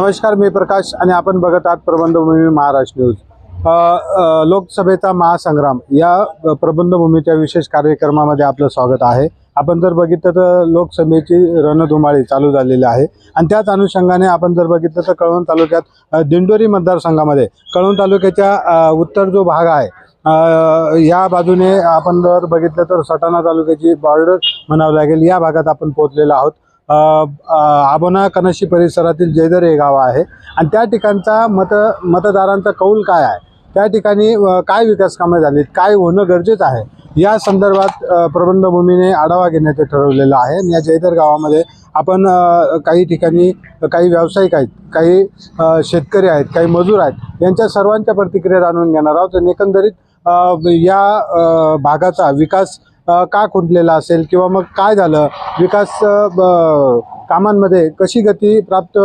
नमस्कार मी प्रकाश आणि आपण बघत आहात प्रबंधभूमी महाराष्ट्र न्यूज. लोकसभेचा महासंग्राम या प्रबंधभूमीच्या विशेष कार्यक्रमामध्ये आपलं स्वागत आहे. आपण जर बघितलं तर लोकसभेची रणधुमाळी चालू झालेली आहे आणि त्याच अनुषंगाने आपण जर बघितलं तर कळवण तालुक्यात दिंडोरी मतदारसंघामध्ये कळवण तालुक्याच्या उत्तर जो भाग आहे या बाजूने आपण जर बघितलं तर सटाणा तालुक्याची बॉर्डर म्हणावं लागेल. या भागात आपण पोहोचलेलो आहोत. आबोना कनशी परिसरातील जयदर हे गाव आहे. आणि त्या ठिकाणचा मत मतदारांचा कौल काय आहे? त्या ठिकाणी काय विकास कामं झालीत? काय होणं गरजेचं आहे? या संदर्भात प्रबंधभूमीने आढावा घेण्याचं ठरवलेलं आहे. आणि या जयदर गावामध्ये आपण काही ठिकाणी काही व्यावसायिक आहेत काही शेतकरी आहेत काही मजूर आहेत यांच्या सर्वांच्या प्रतिक्रिया जाणून घेणार आहोत. आणि एकंदरीत या भागाचा विकास का खुंटलेला असेल किंवा मग काय झालं? विकास कामांमध्ये कशी गती प्राप्त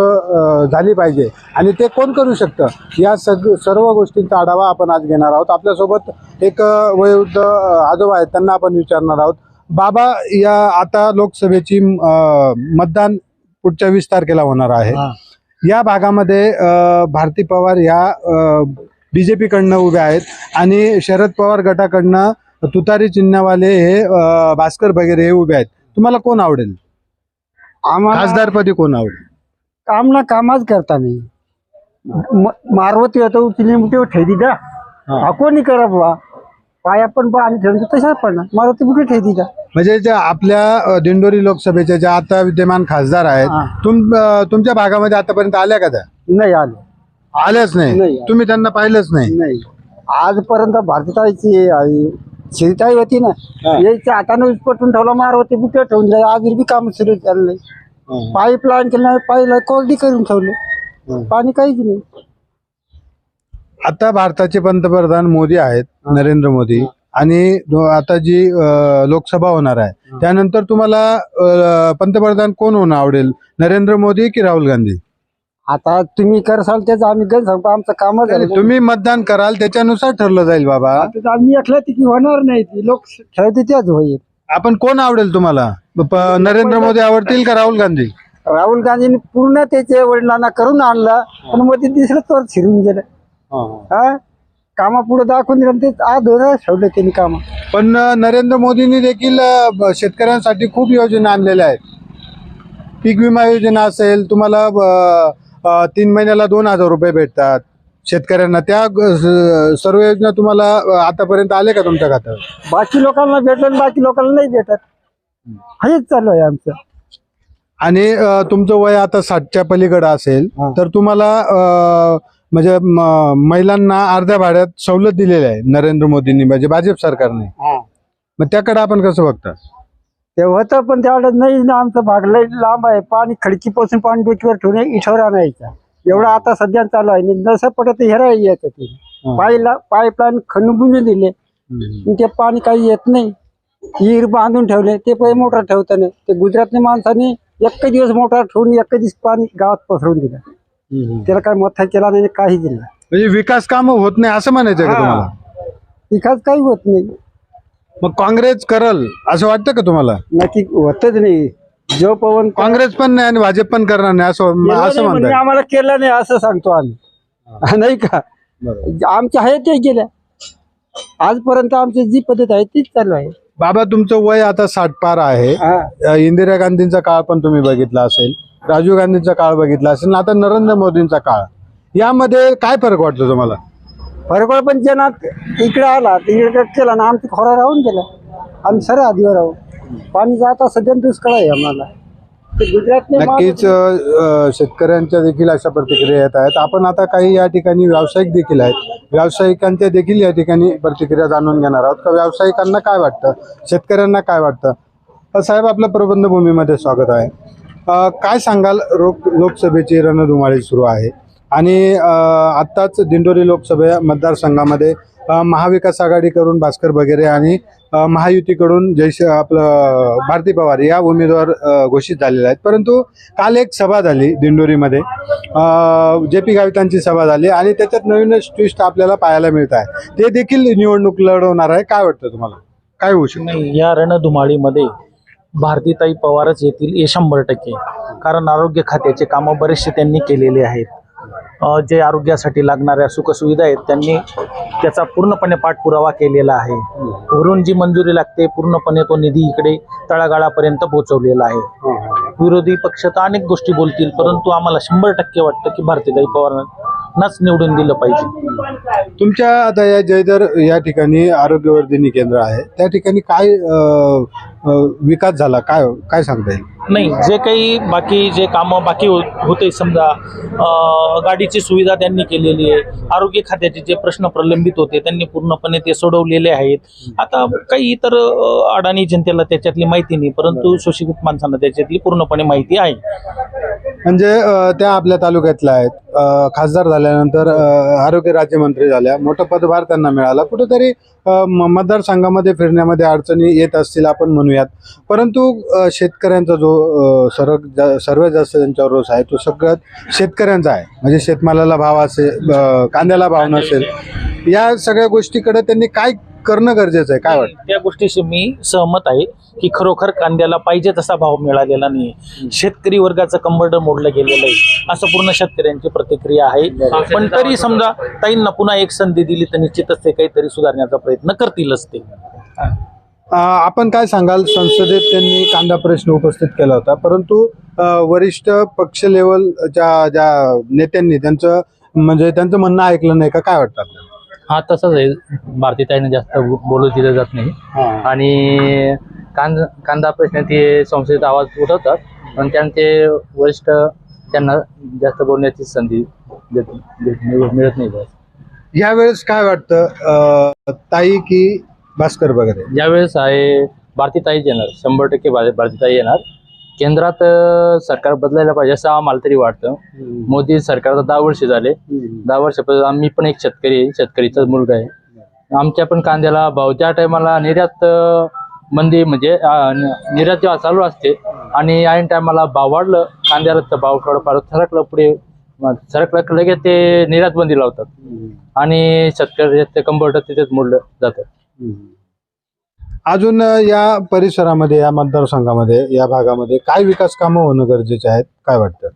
झाली पाहिजे? आणि ते कोण करू शकतं? या सग सर्व गोष्टींचा आढावा आपण आज घेणार आहोत. आपल्यासोबत एक वयोवृद्ध आजोबा आहेत. त्यांना आपण विचारणार आहोत. बाबा या आता लोकसभेची मतदान पुढच्या वीस तारखेला होणार आहे. या भागामध्ये भारती पवार या बी जे पीकडनं उभे आहेत आणि शरद पवार गटाकडनं तुतारी चिन्हवाले हे अ, भास्कर वगैरे हे उभे आहेत. तुम्हाला कोण आवडेल? आम्हाला खासदारपदी कोण आवडेल? काम ना कामच करता नाही. म- मारवत येतो तिने मुठे ठेदी द्या. हा. कोणी करा बुवा? पाया पण बा आणि ठेवून तशाच पडणार मारुती मुठे ठेदी द्या? म्हणजे ज्या आपल्या अ, दिंडोरी लोकसभेच्या ज्या आता विद्यमान खासदार आहेत. तुम अ, तुमच्या भागामध्ये आतापर्यंत आल्या का त्या? नाही आले. आल्याच नाही. नाही. तुम्ही त्यांना पाहिलंच नाही. नाही. आजपर्यंत भारतीताईची आई शिरताई होती ना. याच्या हाताने उपटून ठेवला मारवती बुटे ठेवून दिला आज बी काम सुरू झालं नाही. पाईपलाईन केलं नाही पाईला कोरडी करून ठेवलं. पाणी काहीच नाही. आता भारताचे पंतप्रधान मोदी आहेत नरेंद्र मोदी. आणि आता जी लोकसभा होणार आहे त्यानंतर तुम्हाला पंतप्रधान कोण होणं आवडेल? नरेंद्र मोदी की राहुल गांधी? आता तुम्ही करसाल त्याच आम्ही गण सांगतो आमचं काम झालं तुम्ही मतदान कराल त्याच्यानुसार ठरलं जाईल बाबा. आम्ही एकला ती होणार नाही ती लोक ठरवते त्याच होईल. आपण कोण आवडेल तुम्हाला? प- नरेंद्र मोदी आवडतील का राहुल गांधी? राहुल गांधींनी पूर्ण त्याच्या वडिलांना करून आणलं पण मग ते दिसलं तर शिरून गेलं. हा कामा पुढे दाखवून दिलं ते आज दोन ठेवलं त्यांनी काम. पण अ, नरेंद्र मोदींनी देखील अ, ब- शेतकऱ्यांसाठी खूप योजना आणलेल्या आहेत. पीक विमा योजना असेल तुम्हाला अ, तीन महिन्याला दोन हजार रुपये भेटतात. शेतकऱ्यांना त्या ग- सर्व योजना तुम्हाला आतापर्यंत आले का तुमच्या खात्यावर? बाकी लोकांना भेटलं बाकी लोकांना नाही भेटत. हेच चालू आहे आमचं. आणि अ, तुमचं वय आता साठच्या पलीकडे असेल हा. तर तुम्हाला अ, म्हणजे म- महिलांना अर्ध्या भाड्यात सवलत दिलेली आहे नरेंद्र मोदींनी म्हणजे भाजप सरकारने. मग त्याकडे आपण कसं बघता? ते होतं पण त्यावेळेस नाही ना आमचा भाग लय लांब आहे. पाणी खडकीपासून पाणी डोकीवर ठेवून इठवर आणायचा. एवढं आता सध्या चालू आहे. जसं पडत हेरा येत ते पाईला पाईपलाईन खंडून दिले. पण ते पाणी काही येत नाही. विहीर बांधून ठेवले. ते पहिले मोटर ठेवता नाही ते गुजरातच्या माणसाने एक दिवस मोटर ठेवून एक दिवस पाणी गावात पसरवून दिलं. त्याला काय मोठा केला नाही काही दिला म्हणजे विकास काम होत नाही असं म्हणायचं विकास काही होत नाही. मग काँग्रेस करल असं वाटतं का तुम्हाला? नक्की होतच नाही. जो पवन काँग्रेस पण नाही आणि भाजप पण करणार नाही असं केलं असं नाही म्हणजे आम्हाला केलं नाही असं सांगतो आम्ही. नाही का? आमच्या आहे ते गेल्या. आजपर्यंत आमची जी पद्धत आहे तीच चालू आहे. बाबा तुमचं वय आता साठ पार आहे. हा. अ, इंदिरा गांधींचा काळ पण तुम्ही बघितला असेल. राजीव गांधींचा काळ बघितला असेल. आणि आता नरेंद्र मोदींचा काळ. यामध्ये काय फरक वाटतो तुम्हाला? फरकोळ पण इकडे आला तिकडे केला ना आमचं खोरा राहून गेला आम्ही सर आधीवर राहू पाणी जाता सध्या दुष्काळ आहे आम्हाला. ते गुजरातने नक्कीच अ, शेतकऱ्यांच्या देखील अशा प्रतिक्रिया येत आहेत. आपण आता काही या ठिकाणी व्यावसायिक देखील आहेत. व्यावसायिकांच्या देखील या ठिकाणी प्रतिक्रिया जाणून घेणार आहोत. का व्यावसायिकांना काय वाटतं? शेतकऱ्यांना काय वाटतं? अ, साहेब आपलं प्रबंध भूमीमध्ये स्वागत आहे. अ, काय सांगाल? रोक लोकसभेची रणधुमाळी सुरू आहे. आणि आत्ताच दिंडोरी लोकसभा मतदारसंघामध्ये महाविकास आघाडीकडून भास्कर बगेरे आणि महायुतीकडून जयश आपलं भारती पवार या उमेदवार घोषित झालेले आहेत. परंतु काल एक सभा झाली दिंडोरीमध्ये. जे पी गावितांची सभा झाली आणि त्याच्यात नवीनच ट्विस्ट आपल्याला पाहायला मिळत आहे. ते देखील निवडणूक लढवणार आहे. काय वाटतं तुम्हाला? काय होऊ शकतं? नाही या रणधुमाळीमध्ये भारतीताई पवारच येतील हे शंभर टक्के. कारण आरोग्य खात्याचे कामं बरेचसे त्यांनी केलेले आहेत. जे आरोग्यासाठी लागणाऱ्या सुखसुविधा आहेत त्यांनी त्याचा पूर्णपणे पाठपुरावा केलेला आहे. वरून जी मंजुरी लागते पूर्णपणे तो निधी इकडे तळागाळापर्यंत पोहोचवलेला आहे. विरोधी पक्ष तर अनेक गोष्टी बोलतील परंतु आम्हाला शंभर टक्के वाटतं की भारतीताई पवारांनाच निवडून दिलं पाहिजे. तुमच्या आता या जयदर या ठिकाणी आरोग्यवर्धिनी केंद्र आहे. त्या ठिकाणी काय अ, अ, विकास झाला? काय काय सांगता येईल? नाही जे काही बाकी जे कामं बाकी हो होते समजा अं, गाडीची सुविधा त्यांनी केलेली आहे आरोग्य खात्याचे जे प्रश्न प्रलंबित होते त्यांनी पूर्णपणे ते सोडवलेले आहेत. आता काही इतर अं, अडाणी जनतेला त्याच्यातली माहिती नाही परंतु सुशिक्षित माणसांना त्याच्यातली पूर्णपणे माहिती आहे. म्हणजे त्या आपल्या तालुक्यातल्या आहेत. खासदार झाल्यानंतर आरोग्य राज्यमंत्री झाल्या. मोठा पदभार त्यांना मिळाला. कुठेतरी मतदारसंघामध्ये फिरण्यामध्ये अडचणी येत असतील आपण म्हणूयात. परंतु शेतकऱ्यांचा जो सर सर्व जा- सर्वात जास्त त्यांच्यावर रोष आहे तो सगळ्यात शेतकऱ्यांचा आहे. म्हणजे शेतमालाला भाव असेल कांद्याला भाव नसेल. या सगळ्या गोष्टीकडे त्यांनी काय करणं गरजेचं आहे. काय वाटतं? त्या गोष्टीशी मी सहमत आहे की खरोखर कांद्याला पाहिजे तसा भाव मिळालेला नाही शेतकरी वर्गाचं कंबरड मोडलं गेलेलं आहे. असं पूर्ण शेतकऱ्यांची प्रतिक्रिया आहे. पण तरी समजा ताईंना पुन्हा एक संधी दिली तर निश्चितच ते काहीतरी सुधारण्याचा प्रयत्न करतीलच ते. आपण काय सांगाल? संसदेत त्यांनी कांदा प्रश्न उपस्थित केला होता. परंतु वरिष्ठ पक्ष लेवलच्या ज्या नेत्यांनी त्यांचं म्हणजे त्यांचं म्हणणं ऐकलं नाही का? काय वाटतं आपल्याला? हा तसंच आहे. भारतीताईने जास्त बोलू दिलं जात नाही. आणि कांदा कांदा प्रश्न ते संसदेत आवाज उठवतात. पण त्यांना ते वरिष्ठ त्यांना जास्त बोलण्याची संधी देत देत- मिळ- मिळत नाही. बस यावेळेस काय वाटतं? अ, ताई की भास्कर वगैरे? ज्यावेळेस आहे भारतीताईच येणार. शंभर टक्के भार- भारतीताई येणार. केंद्रात अं, सरकार बदलायला पाहिजे असं आम्हाला तरी वाटतं. मोदी सरकारला दहा वर्ष झाले. दहा वर्षापासून आम्ही पण एक शेतकरी आहे शेतकरीचाच मुलगा आहे. आमच्या पण कांद्याला भाव त्या टायमाला निर्यात अं, मंदी म्हणजे अं, न- निर्यात जेव्हा चालू असते आणि ऐन टायमाला भाव वाढलं कांद्याला तर भाव थोडंफार सरकलं पुढे मग सरकलं की लगेच ते निर्यात बंदी लावतात. आणि शेतकरी ते कंबरट तिथेच मोडलं जातं. अजून या परिसरामध्ये या मतदारसंघामध्ये या भागामध्ये काय विकास कामं होणं गरजेचे आहेत? काय वाटतं?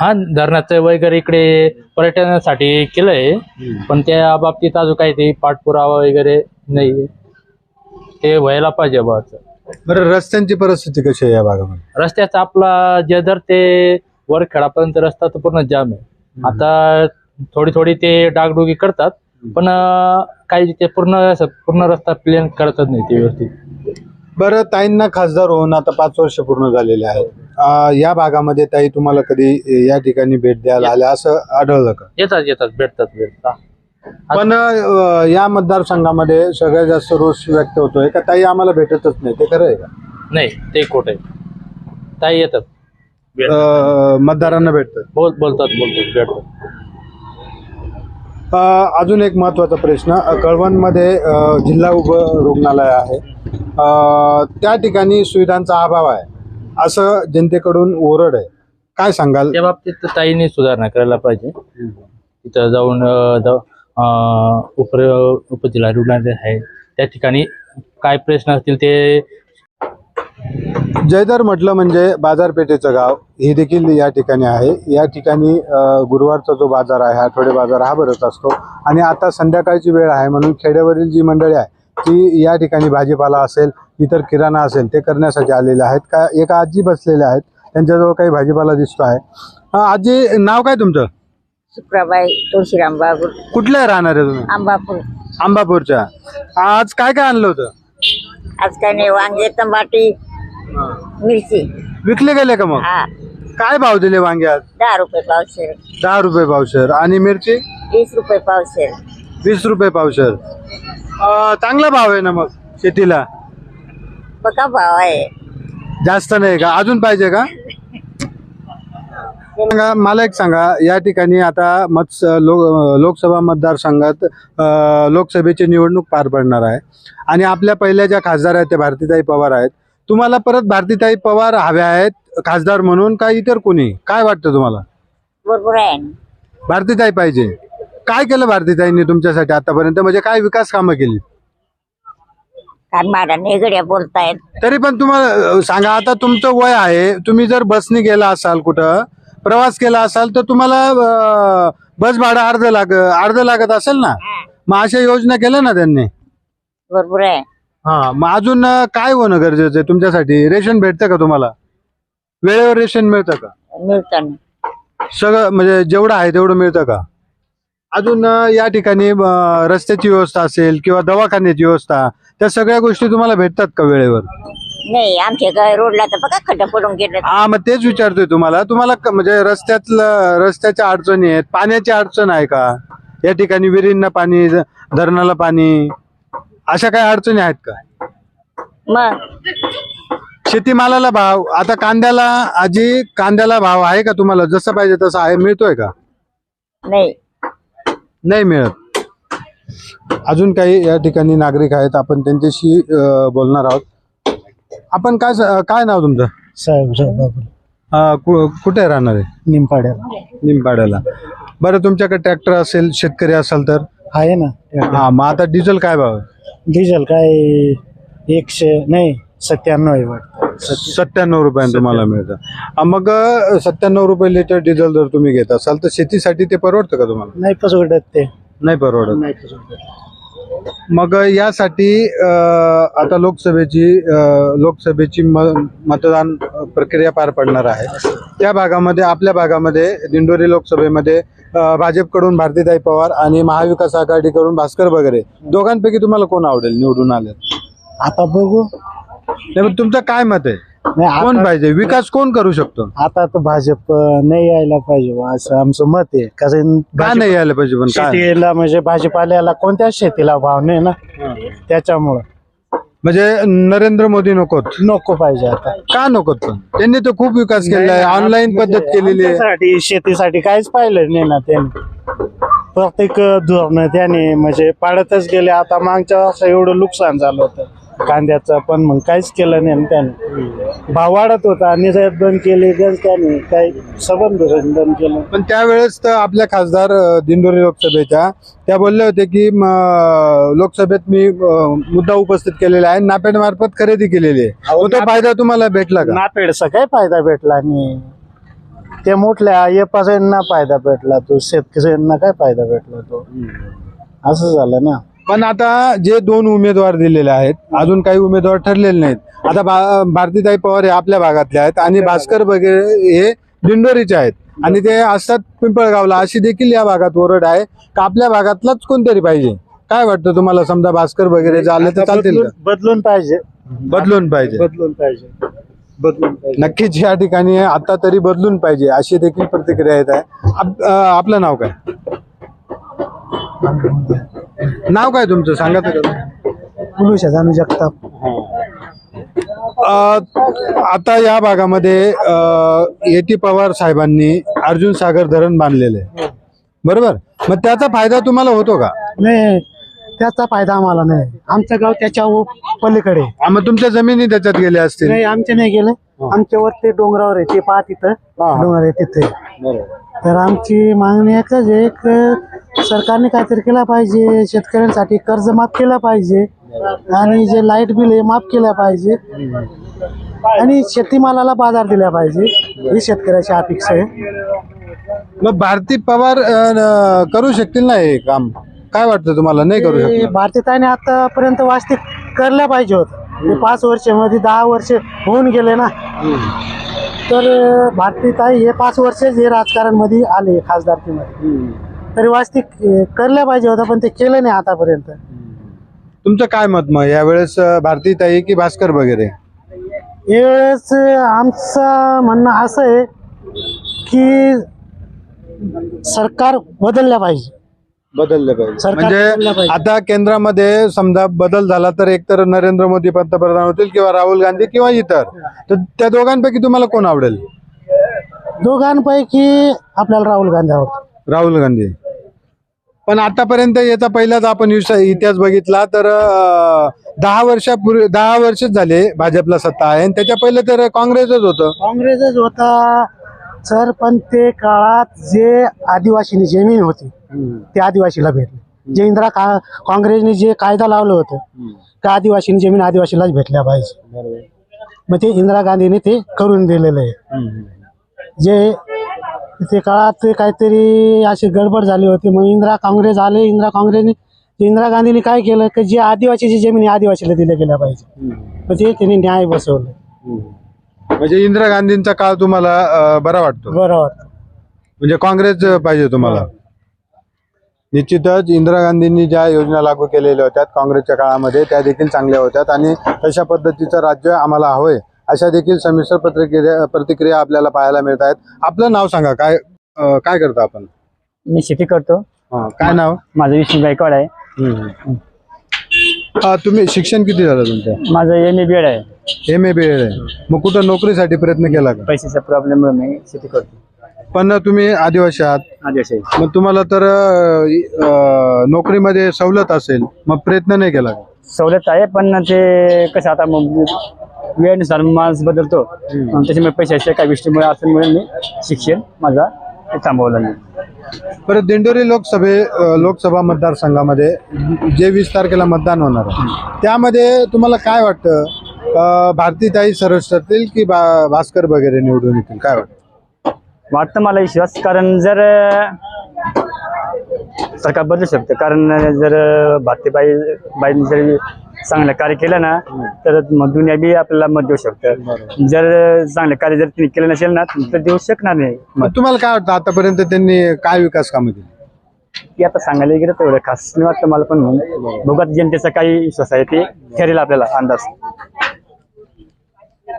हा धरणाचं वगैरे इकडे पर्यटनासाठी केलंय पण त्या बाबतीत अजून काही ते पाठपुरावा वगैरे नाही. ते व्हायला पाहिजे बा असं. बरं रस्त्यांची परिस्थिती कशी आहे या भागामध्ये? रस्त्याचा आपला जे दर ते वर खेळापर्यंत रस्ता तर पूर्ण जाम आहे. आता थोडी थोडी ते डागडुगी करतात पण काही ते पूर्ण पूर्ण रस्ता प्लेन करतच नाही ते व्यवस्थित. बरं ताईंना खासदार होऊन आता पाच वर्ष पूर्ण झालेले आहेत. या भागामध्ये ताई तुम्हाला कधी या ठिकाणी भेट द्यायला आल्या असं आढळलं का? येतात येतात भेटतात भेटतात. पण या मतदारसंघामध्ये सगळ्यात जास्त रोष व्यक्त होतोय का? ताई आम्हाला भेटतच नाही ते खरं आहे का? नाही ते खोट आहे. ताई येतात. मतदारांना भेटतं बोल बोलतात बोलतात भेटतात. अजून एक महत्त्वाचा प्रश्न कळवणमध्ये जिल्हा उप रुग्णालय आहे. त्या ठिकाणी सुविधांचा अभाव आहे. असं जनतेकडून ओरड आहे. काय सांगाल? त्या बाबतीत ताईने सुधारणा करायला पाहिजे. तिथं जाऊन उप उपजिल्हा रुग्णालय आहे. त्या ठिकाणी काय प्रश्न असतील ते जयदर म्हटलं म्हणजे बाजारपेठेचं गाव हे देखील या ठिकाणी आहे. या ठिकाणी गुरुवारचा जो बाजार आहे आठवडे बाजार हा भरत असतो. आणि आता संध्याकाळची वेळ आहे म्हणून खेड्यावरील जी मंडळी आहे ती या ठिकाणी भाजीपाला असेल इतर किराणा असेल ते करण्यासाठी आलेले आहेत. का एका आजी बसलेल्या आहेत त्यांच्याजवळ काही भाजीपाला दिसतो आहे. आजी नाव काय तुमचं? सुप्राबाई तुळशीराम बाबू कुठल्या राहणार आहे तुम्ही? आंबापूर. आंबापूरच्या. आज काय काय आणलं होतं? आज काय नाही वांगे तंबाटी मिरची. विकले गेले का मग? हा. काय भाव दिले वांगे आज दहा रुपये पावशेर. दहा रुपये पावशर. आणि मिरची? वीस रुपये पावशेर. वीस रुपये पावशर. अं, चांगला भाव आहे ना मग शेतीला? बघा भाव आहे. जास्त नाही का? अजून पाहिजे का? सांगा मला एक सांगा या ठिकाणी आता मत लोक लोकसभा मतदारसंघात अं, लोकसभेची निवडणूक पार पडणार आहे. आणि आपल्या पहिल्या ज्या खासदार आहेत त्या भारतीताई पवार आहेत. तुम्हाला परत भारतीताई पवार हव्या आहेत खासदार म्हणून का इतर कोणी? काय वाटतं तुम्हाला? आहे. भारतीताई पाहिजे. काय केलं भारतीताईंनी तुमच्यासाठी आतापर्यंत? म्हणजे काय विकास कामं केली? नेगड्या बोलतायत. तरी पण तुम्हाला सांगा आता तुमचं वय आहे. तुम्ही जर बसने गेला असाल कुठं प्रवास केला असाल तर तुम्हाला अ, बस भाडं अर्ध लाग अर्ध लागत असेल ना? मग अशा योजना केल्या ना त्यांनी? बरोबर आहे. हा मग अजून अ, काय होणं गरजेचं आहे तुमच्यासाठी? रेशन भेटतं का तुम्हाला? वेळेवर रेशन मिळतं का? मिळताना. सगळं म्हणजे जेवढं आहे तेवढं मिळतं का? अजून अ, या ठिकाणी अ, रस्त्याची व्यवस्था असेल किंवा दवाखान्याची व्यवस्था त्या सगळ्या गोष्टी तुम्हाला भेटतात का वेळेवर? नाही आमच्या रोडला तर बघा खड्डा पडून गेलं हा मग तेच विचारतोय तुम्हाला. तुम्हाला क- म्हणजे रस्त्यातलं रस्त्याच्या अडचणी आहेत. पाण्याची अडचण आहे का? या ठिकाणी विहिरींना पाणी धरणाला पाणी? अशा काही अडचणी आहेत का? मग? शेतीमालाला भाव आता कांद्याला आजी कांद्याला भाव आहे का तुम्हाला? जसं पाहिजे तसं आहे मिळतोय का? नाही. नाही मिळत. अजून काही या ठिकाणी नागरिक आहेत आपण त्यांच्याशी अ, बोलणार आहोत. आपण काय स- काय नाव तुमचं? साहेब साहेब अ, कु- कुठे राहणार आहे? निमपाड्याला. निमपाड्याला. बरं तुमच्याकडे ट्रॅक्टर असेल शेतकरी असाल तर? आहे ना. हा मग आता डिझेल काय भाव आहे? डिझेल काय एकशे नाही सत्त्याण्णव आहे वाटतं. सत्त्याण्णव रुपयानं तुम्हाला मिळतं. मग अ, सत्त्याण्णव रुपये लिटर डिझेल जर तुम्ही घेत असाल तर शेतीसाठी ते परवडतं का तुम्हाला? नाही परवडत ते. नाही परवडत. नाही मग यासाठी अ, आता लोकसभेची अ, लोकसभेची म- मतदान प्रक्रिया पार पडणार आहे. त्या भागामध्ये आपल्या भागामध्ये दिंडोरी लोकसभेमध्ये भाजपकडून भारतीताई पवार आणि महाविकास आघाडीकडून भास्कर वगैरे दोघांपैकी तुम्हाला कोण आवडेल निवडून आले आता बघू. नाही पण तुमचं काय मत आहे? नाही कोण आता पाहिजे? विकास कोण करू शकतो? आता तर भाजप नाही यायला पाहिजे असं आमचं मत आहे. कारण का भाजप- नाही यायला पाहिजे पण? काय शेतीला म्हणजे भाजीपाल्याला कोणत्याच शेतीला भाव नाही ना. त्याच्यामुळं. म्हणजे नरेंद्र मोदी नकोत. नको पाहिजे आता. का नकोत? पण त्यांनी तर खूप विकास केलेला आहे ऑनलाईन पद्धत केलेली आहे. शेतीसाठी काहीच पाहिलं नाही ना त्यांनी. प्रत्येक धोरण त्याने म्हणजे पाडतच गेले. आता मागच्या वर्षी एवढं नुकसान झालं होतं. कांद्याचं पण मग काहीच केलं नाही ना त्याने. भाव वाढत होता निर्यात बंद केले गंज त्याने. काही सबंध बंद केलं. पण त्यावेळेस तर आपल्या खासदार दिंडोरी लोकसभेच्या त्या बोलल्या होत्या की लोकसभेत मी मुद्दा उपस्थित केलेला आहे नापेड मार्फत खरेदी केलेली आहे. तो फायदा तुम्हाला भेटला का? नापेडचा काय फायदा भेटला नाही ते मोठल्या येपासांना फायदा भेटला तो शेतकऱ्यांना काय फायदा भेटला तो? असं झालं ना. पण आता जे दोन उमेदवार दिलेले आहेत अजून काही उमेदवार ठरलेले नाहीत. आता भा- भारतीताई पवार हे आपल्या भागातले आहेत आणि भास्कर वगैरे हे दिंडोरीचे आहेत. आणि ते असतात पिंपळगावला अशी देखील या भागात ओरड आहे का आपल्या भागातलाच कोणतरी पाहिजे? काय वाटतं तुम्हाला समजा भास्कर वगैरे झाले तर चालतील का? बदलून बदलून पाहिजे. बदलून पाहिजे. बदलून पाहिजे. बदलून पाहिजे. नक्कीच या ठिकाणी आता तरी बदलून पाहिजे अशी देखील प्रतिक्रिया येत आहे. आप- अं, आपलं नाव काय? नाव काय तुमचं? सांगा तर. पुलुशा जानू जगताप. अं, आता या भागामध्ये ए टी पवार साहेबांनी अर्जुन सागर धरण बांधलेले आहे. बरोबर? मग त्याचा फायदा तुम्हाला होतो का? नाही त्याचा फायदा आम्हाला नाही. आमचं गाव त्याच्या उ- पलीकडे आहे. मग तुमच्या जमिनी त्याच्यात गेल्या असतील. नाही आमचे नाही गेले. आमच्या वर ते डोंगरावर आहे. ते पहा तिथं. डोंगर आहे तिथे. तर आमची मागणी एकच आहे एक सरकारने काहीतरी केला पाहिजे शेतकऱ्यांसाठी कर्ज माफ केला पाहिजे आणि जे लाइट बिल आहे माफ केलं पाहिजे आणि शेतीमालाला बाजार दिला पाहिजे ही शेतकऱ्याची अपेक्षा आहे. मग भारती पवार अं, करू शकतील ना हे काम? काय वाटतं तुम्हाला? नाही करू ते शकणार. आतापर्यंत वास्ते करल्या पाहिजे होत. ते पाच वर्षामध्ये दहा वर्ष होऊन गेले ना. तर भारतीताई हे पाच वर्ष जे राजकारणमध्ये आले खासदारकीमध्ये. तरी वास्ते करल्या पाहिजे होता पण ते केलं नाही आतापर्यंत. तुमचं काय मत मग? यावेळेस भारतीताई की भास्कर वगैरे? यावेळेस आमचं म्हणणं असं आहे की सरकार बदलल्या पाहिजे. बदलले पाहिजे. सरकार बदललं म्हणजे पाहिजे. आता केंद्रामध्ये समजा बदल झाला तर एकतर नरेंद्र मोदी पंतप्रधान होतील किंवा राहुल गांधी किंवा इतर. तर त्या दोघांपैकी तुम्हाला कोण आवडेल? दोघांपैकी आपल्याला राहुल गांधी आवडतो राहुल गांधी. पण आतापर्यंत याचा पहिलाच आपण इतिहास बघितला तर दहा वर्षापूर्वी दहा वर्षच झाले भाजपला सत्ता आहे. आणि त्याच्या पहिले तर काँग्रेसच होतं. काँग्रेसच होता सर पण ते काळात जे आदिवासीनी जमीन होती ते आदिवासीला भेटली. जे इंदिरा का काँग्रेसने जे कायदा लावलं होतं का आदिवासींनी जमीन आदिवासीलाच भेटल्या पाहिजे. मग ते इंदिरा गांधीने ते करून दिलेलं आहे. जे ते काळात ते काहीतरी अशी गडबड झाली होती. मग इंदिरा काँग्रेस आले. इंदिरा काँग्रेसने इंदिरा गांधीने काय केलं? की जे आदिवासीची जमीन आदिवासीला दिल्या गेल्या पाहिजे. मग ते त्यांनी न्याय बसवलं. म्हणजे इंदिरा गांधींचा काळ तुम्हाला बरा वाटतो? बरोबर म्हणजे काँग्रेस पाहिजे तुम्हाला? निश्चितच इंदिरा गांधींनी ज्या योजना लागू केलेल्या होत्या काँग्रेसच्या काळामध्ये त्या देखील चांगल्या होत्या. आणि तशा पद्धतीचं राज्य आम्हाला हवंय. अशा देखील संमिश्र प्रतिक्रिया प्रतिक्रिया आपल्याला पाहायला मिळत आहेत. आपलं नाव सांगा काय अं, काय करता आपण? मी शेती करतो. हा, काय नाव? माझं विष्णू गायकवाड आहे. अं, तुम्ही शिक्षण किती झालं तुमचं? माझं एम ए बी एड आहे. एम ए बी एड आहे. मग कुठं नोकरीसाठी प्रयत्न केला का? पैशाच्या प्रॉब्लेममुळे मी शेती करतो. पण तुम्ही आदिवासी आहात. आदिवासी मग तुम्हाला तर अं, नोकरीमध्ये सवलत असेल मग प्रयत्न नाही केला का? सवलत आहे पण ते कसं आता मग वेळेनुसार माणूस बदलतो. त्याच्यामुळे पैशाच्या काही गोष्टीमुळे असल्यामुळे मी शिक्षण माझा थांबवलं मी परत दिंडोरी लोकसभे लोकसभा मतदारसंघामध्ये जे वीस तारखेला मतदान होणार आहे त्यामध्ये तुम्हाला काय वाटतं? भारतीताई सरस ठरतील की बा भास्कर वगैरे निवडून येतील? काय वाटतं? वाटतं मला विश्वास कारण जर सरकार बदलू शकतं. कारण जर भारतीबाई बाईंनी जर चांगलं कार्य केलं ना तर मग दुनिया बी आपल्याला मत देऊ शकतं. जर चांगलं कार्य जर तिने केलं नसेल ना तर देऊ शकणार नाही मग तुम्हाला काय वाटतं आतापर्यंत त्यांनी काय विकास कामं केली? की आता सांगायला गेलं तर एवढं खास नाही वाटतं मला पण. बघत जनतेचा काही विश्वास आहे ते ठरेल आपल्याला अंदाज.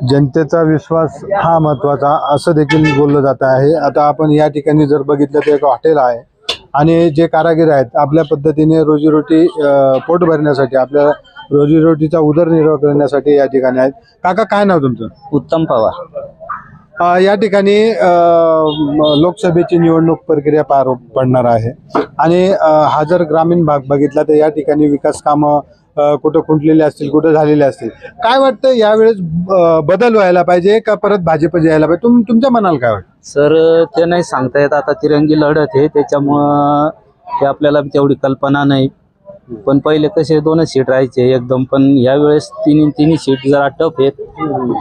जनतेचा विश्वास हा महत्त्वाचा असं देखील बोललं जात आहे. आता आपण या ठिकाणी जर बघितलं तर एक हॉटेल आहे आणि जे कारागीर आहेत आपल्या पद्धतीने रोजीरोटी पोट भरण्यासाठी आपल्या रोजीरोटीचा उदरनिर्वाह करण्यासाठी या ठिकाणी आहेत. काका काय नाव तुमचं? उत्तम पवार. अ, या ठिकाणी अ, म, लोकसभेची निवडणूक प्रक्रिया पार पडणार आहे. आणि अ, हा जर ग्रामीण भाग बघितला तर या ठिकाणी विकास कामं अ, कुठं खुंटलेले असतील कुठं झालेले असतील. काय वाटतं यावेळेस अ, बदल व्हायला पाहिजे का परत भाजप यायला पाहिजे? तुम तुमच्या मनाला काय वाटतं? सर ते नाही सांगता येत. आता तिरंगी लढत आहे त्याच्यामुळं ते आपल्याला तेवढी कल्पना नाही. पण पहिले कसे दोनच सीट राहायचे एकदम पण यावेळेस तिन्ही तिन्ही सीट जरा टफ आहेत.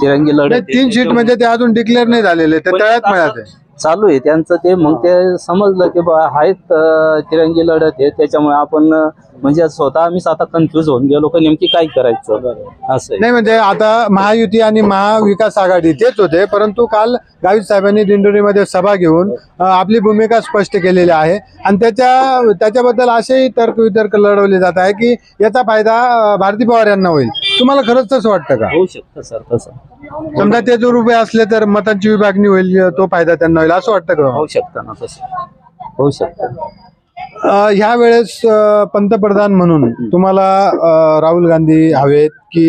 तिरंगी लढत नाही, आहे. तीन सीट म्हणजे ते अजून डिक्लेअर नाही झालेले ते तळ्यात मिळाले. चालू आहे त्यांचं ते मग ते समजलं की बा आहेत अं, तिरंगी लढत आहे त्याच्यामुळे आपण अं, म्हणजे स्वतः आम्हीच आता कन्फ्युज होऊन गेलो की नेमकी काय करायचं? असं आहे. नाही म्हणजे आता महायुती आणि महाविकास आघाडी तेच होते परंतु काल गावित साहेबांनी दिंडोरीमध्ये सभा घेऊन अ, आपली भूमिका स्पष्ट केलेली आहे. आणि त्याच्या त्याच्याबद्दल असेही तर्क वितर्क लढवले जात आहे की याचा फायदा अ, भारती पवार यांना होईल. तुम्हाला खरंच तसं वाटतं का? होऊ शकतं सर तसं. समजा ते जर उभे असले तर मतांची विभागणी होईल तो फायदा त्यांना होईल असं वाटतं का? होऊ शकतं ना तसं. होऊ शकतं. ह्या वेळेस पंतप्रधान म्हणून तुम्हाला राहुल गांधी हवेत की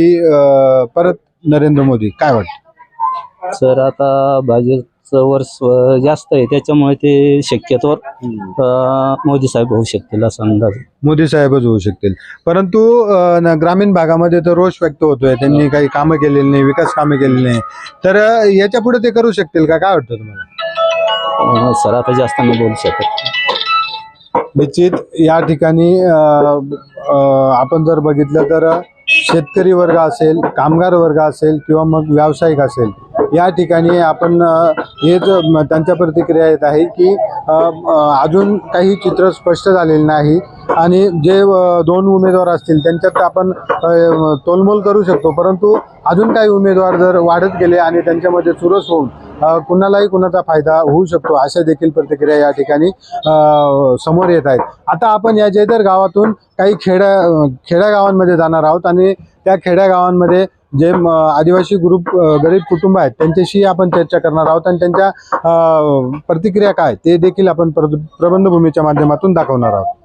परत नरेंद्र मोदी काय वाटतं? सर आता भाजपचं वर्ष जास्त आहे त्याच्यामुळे ते शक्यतोवर अं, मोदी साहेब होऊ शकतील असा अंदाज. मोदी साहेबच होऊ शकतील. परंतु ग्रामीण भागामध्ये तर रोष व्यक्त होतोय त्यांनी काही कामं केलेली नाही विकास कामे केलेली नाही. तर याच्यापुढे ते करू शकतील का? काय वाटतं तुम्हाला? सर आता जास्त नाही बोलू शकत. निश्चित या ठिकाणी आपण जर बघितलं तर शेतकरी वर्ग असेल कामगार वर्ग असेल किंवा मग व्यावसायिक असेल या ठिकाणी आपण हेच हे त्यांच्या प्रतिक्रिया येत आहे की अजून काही चित्र स्पष्ट झालेलं नाही आणि जे दोन उमेदवार असतील त्यांच्यात आपण तोलमोल करू शकतो. परंतु अजून काही उमेदवार जर वाढत गेले आणि त्यांच्यामध्ये चुरस होऊन कुणालाही कुणाचा फायदा होऊ शकतो अशा देखील प्रतिक्रिया या ठिकाणी समोर येत आहेत. आता आपण या जयदर गावातून काही खेड्या खेड्यागावांमध्ये जाणार आहोत आणि त्या खेड्यागावांमध्ये जे आदिवासी ग्रुप गरीब कुटुंब आहेत त्यांच्याशी आपण चर्चा करणार आहोत आणि त्यांच्या प्रतिक्रिया काय ते देखील आपण प्रबंधभूमीच्या माध्यमातून दाखवणार आहोत.